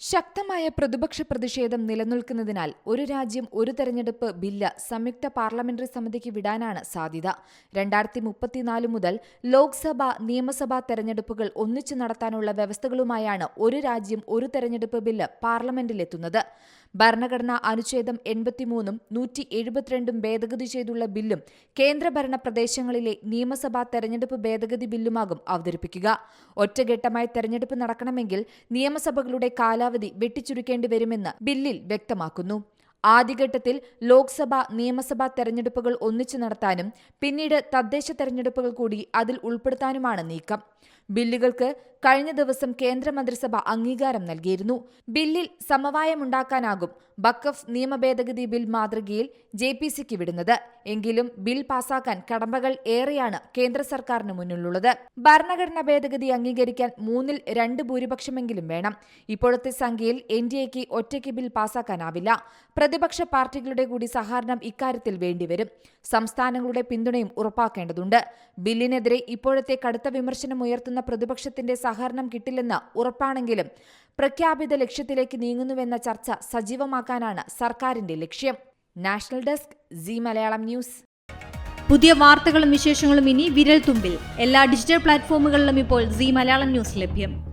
ശക്തമായ പ്രതിപക്ഷ പ്രതിഷേധം നിലനിൽക്കുന്നതിനാൽ ഒരു രാജ്യം ഒരു തെരഞ്ഞെടുപ്പ് ബില്ല് സംയുക്ത പാർലമെന്ററി സമിതിക്ക് വിടാനാണ് സാധ്യത. രണ്ടായിരത്തി മുപ്പത്തിനാല് മുതൽ ലോക്സഭ നിയമസഭാ തെരഞ്ഞെടുപ്പുകൾ ഒന്നിച്ചു നടത്താനുള്ള വ്യവസ്ഥകളുമായാണ് ഒരു രാജ്യം ഒരു തെരഞ്ഞെടുപ്പ് ബില്ല് പാർലമെന്റിലെത്തുന്നത്. ഭരണഘടനാ അനുച്ഛേദം എൺപത്തിമൂന്നും നൂറ്റി എഴുപത്തിരണ്ടും ഭേദഗതി ചെയ്തുള്ള ബില്ലും കേന്ദ്രഭരണ പ്രദേശങ്ങളിലെ നിയമസഭാ തെരഞ്ഞെടുപ്പ് ഭേദഗതി ബില്ലുമാകും അവതരിപ്പിക്കുക. ഒറ്റഘട്ടമായി തെരഞ്ഞെടുപ്പ് നടക്കണമെങ്കിൽ നിയമസഭകളുടെ കാലാവധി വെട്ടിച്ചുരുക്കേണ്ടി വരുമെന്ന് ബില്ലിൽ വ്യക്തമാക്കുന്നു. ആദ്യഘട്ടത്തിൽ ലോക്സഭ നിയമസഭാ തെരഞ്ഞെടുപ്പുകൾ ഒന്നിച്ചു നടത്താനും പിന്നീട് തദ്ദേശ തെരഞ്ഞെടുപ്പുകൾ കൂടി അതിൽ ഉൾപ്പെടുത്താനുമാണ് നീക്കം. ബില്ലുകൾക്ക് കഴിഞ്ഞ ദിവസം കേന്ദ്രമന്ത്രിസഭ അംഗീകാരം നൽകിയിരുന്നു. ബില്ലിൽ സമവായമുണ്ടാക്കാനാകും ബക്കഫ് നിയമ ഭേദഗതി ബിൽ മാതൃകയിൽ ജെ പി സിക്ക് വിടുന്നത്. എങ്കിലും ബിൽ പാസാക്കാൻ കടമ്പകൾ ഏറെയാണ് കേന്ദ്ര സർക്കാരിന് മുന്നിലുള്ളത്. ഭരണഘടനാ ഭേദഗതി അംഗീകരിക്കാൻ മൂന്നിൽ രണ്ട് ഭൂരിപക്ഷമെങ്കിലും വേണം. ഇപ്പോഴത്തെ സംഖ്യയിൽ എൻ ഡി എക്ക് ഒറ്റയ്ക്ക് ബിൽ പാസാക്കാനാവില്ല. പ്രതിപക്ഷ പാർട്ടികളുടെ കൂടി സഹകരണം ഇക്കാര്യത്തിൽ വേണ്ടിവരും. സംസ്ഥാനങ്ങളുടെ പിന്തുണയും ഉറപ്പാക്കേണ്ടതുണ്ട്. ബില്ലിനെതിരെ ഇപ്പോഴത്തെ കടുത്ത വിമർശനം ഉയർത്തുന്ന പ്രതിപക്ഷത്തിന്റെ സഹകരണം കിട്ടില്ലെന്ന് ഉറപ്പാണെങ്കിലും പ്രഖ്യാപിത ലക്ഷ്യത്തിലേക്ക് നീങ്ങുന്നുവെന്ന ചർച്ച സജീവമാക്കാനാണ് സർക്കാരിന്റെ ലക്ഷ്യം. National desk Zee Malayalam news. പുതിയ വാർത്തകളും വിശേഷങ്ങളും ഇനി വിരൽ തുമ്പിൽ എല്ലാ ഡിജിറ്റൽ പ്ലാറ്റ്ഫോമുകളിലും ഇപ്പോൾ സി മലയാളം ന്യൂസ് ലഭ്യം.